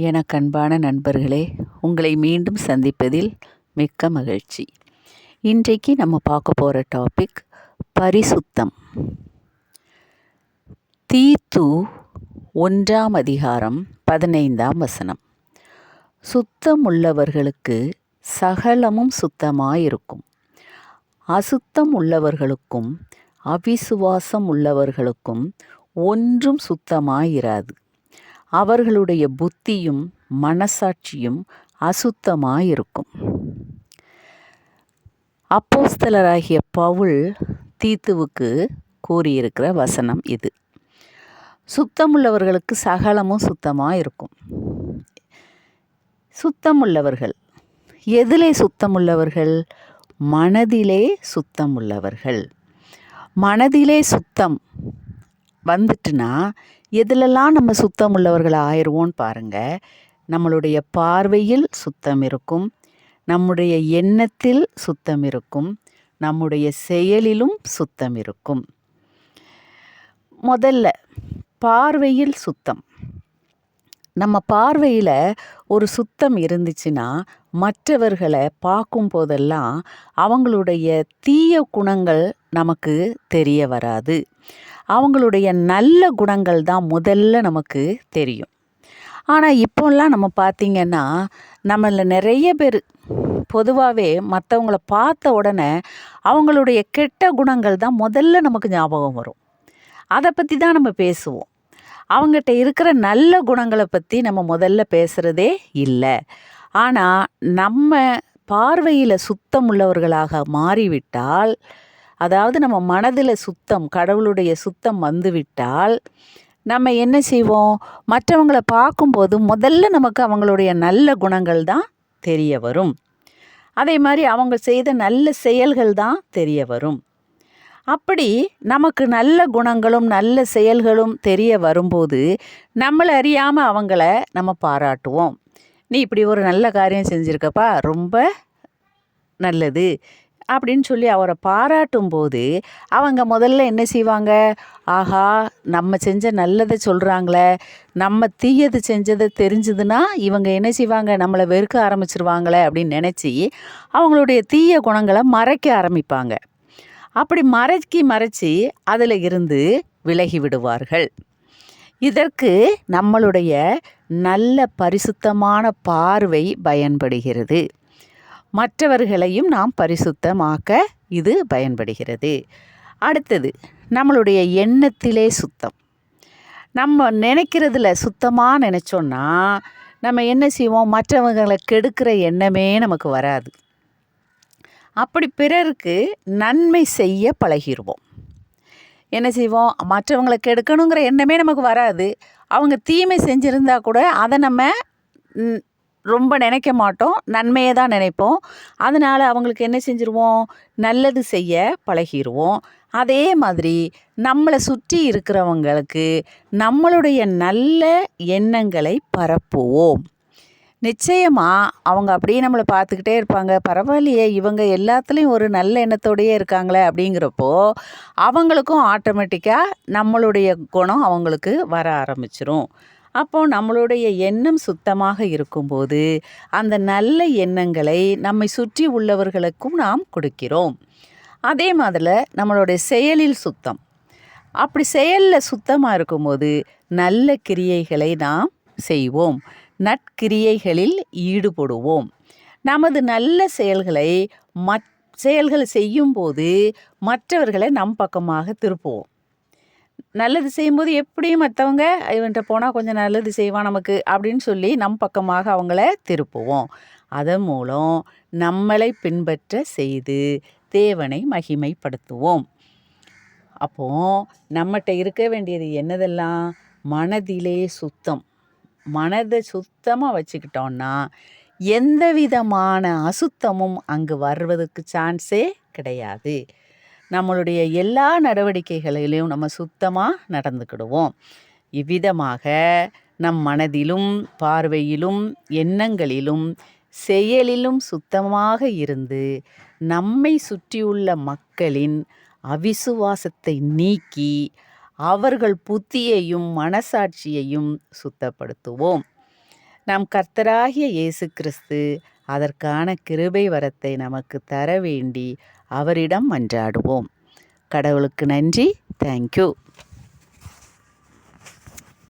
எனக்கு அன்பான நண்பர்களே உங்களை மீண்டும் சந்திப்பதில் மிக்க மகிழ்ச்சி. இன்றைக்கு நம்ம பார்க்க போகிற டாபிக் பரிசுத்தம். தீத்து ஒன்றாம் அதிகாரம் பதினைந்தாம் வசனம். சுத்தம் உள்ளவர்களுக்கு சகலமும் சுத்தமாயிருக்கும். அசுத்தம் உள்ளவர்களுக்கும் அவிசுவாசம் உள்ளவர்களுக்கும் ஒன்றும் சுத்தமாயிராது. அவர்களுடைய புத்தியும் மனசாட்சியும் அசுத்தமாயிருக்கும். அப்போஸ்தலராகிய பவுல் தீத்துவுக்கு கூறியிருக்கிற வசனம் இது. சுத்தமுள்ளவர்களுக்கு சகலமும் சுத்தமாக இருக்கும் சுத்தமுள்ளவர்கள். எதிலே சுத்தமுள்ளவர்கள் மனதிலே சுத்தமுள்ளவர்கள். மனதிலே சுத்தம் வந்துட்டுனா எதிலெல்லாம் நம்ம சுத்தம் உள்ளவர்கள் ஆயிடுவோன்னு பாருங்கள் நம்மளுடைய பார்வையில் சுத்தம் இருக்கும். நம்முடைய எண்ணத்தில் சுத்தம் இருக்கும். நம்முடைய செயலிலும் சுத்தம் இருக்கும். முதல்ல பார்வையில் சுத்தம். நம்ம பார்வையில் ஒரு சுத்தம் இருந்துச்சுன்னா மற்றவர்களை பார்க்கும் போதெல்லாம் அவங்களுடைய தீய குணங்கள் நமக்கு தெரிய வராது. அவங்களுடைய நல்ல குணங்கள் தான் முதல்ல நமக்கு தெரியும். ஆனால் இப்போல்லாம் நம்ம பார்த்திங்கன்னா நம்மள நிறைய பேர் பொதுவாகவே மற்றவங்கள பார்த்த உடனே அவங்களுடைய கெட்ட குணங்கள் தான் முதல்ல நமக்கு ஞாபகம் வரும். அதை பற்றி தான் நம்ம பேசுவோம். அவங்ககிட்ட இருக்கிற நல்ல குணங்களை பற்றி நம்ம முதல்ல பேசுகிறதே இல்லை. ஆனால் நம்ம பார்வையில் சுத்தம் உள்ளவர்களாக மாறிவிட்டால் அதாவது நம்ம மனதில் சுத்தம் கடவுளுடைய சுத்தம் வந்துவிட்டால் நம்ம என்ன செய்வோம்? மற்றவங்களை பார்க்கும்போது முதல்ல நமக்கு அவங்களுடைய நல்ல குணங்கள் தான் தெரிய வரும். அதே மாதிரி அவங்க செய்த நல்ல செயல்கள் தான் தெரிய வரும். அப்படி நமக்கு நல்ல குணங்களும் நல்ல செயல்களும் தெரிய வரும்போது நம்மளை அறியாமல் அவங்கள நம்ம பாராட்டுவோம். நீ இப்படி ஒரு நல்ல காரியம் செஞ்சுருக்கப்பா ரொம்ப நல்லது. அப்படின்னு சொல்லி அவரை பாராட்டும் போது அவங்க முதல்ல என்ன செய்வாங்க? ஆஹா நம்ம செஞ்ச நல்லதை சொல்கிறாங்களே நம்ம தீயது செஞ்சதை தெரிஞ்சதுன்னா இவங்க என்ன செய்வாங்க? நம்மளை வெறுக்க ஆரம்பிச்சிருவாங்களே அப்படின்னு நினச்சி அவங்களுடைய தீய குணங்களை மறைக்க ஆரம்பிப்பாங்க. அப்படி மறைக்கி மறைச்சி அதில் இருந்து விலகி விடுவார்கள். இதற்கு நம்மளுடைய நல்ல பரிசுத்தமான பார்வை பயன்படுகிறது. மற்றவர்களையும் நாம் பரிசுத்தமாக்க இது பயன்படுகிறது. அடுத்தது நம்மளுடைய எண்ணத்திலே சுத்தம். நம்ம நினைக்கிறதுல சுத்தமாக நினச்சோன்னா நம்ம என்ன செய்வோம்? மற்றவங்களை கெடுக்கிற எண்ணமே நமக்கு வராது. அப்படி பிறருக்கு நன்மை செய்ய பழகிடுவோம் என்ன செய்வோம்? மற்றவங்களை கெடுக்கணுங்கிற எண்ணமே நமக்கு வராது. அவங்க தீமை செஞ்சுருந்தா கூட அதை நம்ம ரொம்ப நினைக்க மாட்டோம். நன்மையை தான் நினைப்போம். அதனால் அவங்களுக்கு என்ன செஞ்சுருவோம்? நல்லது செய்ய பழகிடுவோம் அதே மாதிரி நம்மளை சுற்றி இருக்கிறவங்களுக்கு நம்மளுடைய நல்ல எண்ணங்களை பரப்புவோம். நிச்சயமாக அவங்க அப்படியே நம்மளை பார்த்துக்கிட்டே இருப்பாங்க. பரவாயில்லையே இவங்க எல்லாத்துலேயும் ஒரு நல்ல எண்ணத்தோடையே இருக்காங்களே அப்படிங்கிறப்போ அவங்களுக்கும் ஆட்டோமேட்டிக்காக நம்மளுடைய குணம் அவங்களுக்கு வர ஆரம்பிச்சிரும். அப்போது நம்மளுடைய எண்ணம் சுத்தமாக இருக்கும்போது அந்த நல்ல எண்ணங்களை நம்மை சுற்றி உள்ளவர்களுக்கும் நாம் கொடுக்கிறோம். அதே மாதிரி நம்மளுடைய செயலில் சுத்தம். அப்படி செயலில் சுத்தமாக இருக்கும்போது நல்ல கிரியைகளை நாம் செய்வோம். நற்கிரியைகளில் ஈடுபடுவோம். நமது நல்ல செயல்களை மற் செயல்கள் செய்யும்போது மற்றவர்களை நம் பக்கமாக திருப்புவோம். நல்லது செய்யும்போது எப்படியும் மற்றவங்க இவன்கிட்ட போனால் கொஞ்சம் நல்லது செய்வான் நமக்கு அப்படின்னு சொல்லி நம் பக்கமாக அவங்கள திருப்புவோம். அதன் மூலம் நம்மளை பின்பற்ற செய்து தேவனை மகிமைப்படுத்துவோம். அப்போது நம்மகிட்ட இருக்க வேண்டியது என்னதெல்லாம்? மனதிலே சுத்தம். மனதை சுத்தமாக வச்சுக்கிட்டோன்னா எந்த விதமான அசுத்தமும் அங்கு வருவதற்கு சான்ஸே கிடையாது. நம்மளுடைய எல்லா நடவடிக்கைகளிலும் நம்ம சுத்தமாக நடந்துக்கிடுவோம். இவ்விதமாக நம் மனதிலும் பார்வையிலும் எண்ணங்களிலும் செயலிலும் சுத்தமாக இருந்து நம்மை சுற்றியுள்ள மக்களின் அவிசுவாசத்தை நீக்கி அவர்கள் புத்தியையும் மனசாட்சியையும் சுத்தப்படுத்துவோம். நம் கர்த்தராகிய இயேசு கிறிஸ்து அதற்கான கிருபை வரத்தை நமக்கு தர வேண்டி அவரிடம் மன்றாடுவோம். கடவுளுக்கு நன்றி. தேங்க்யூ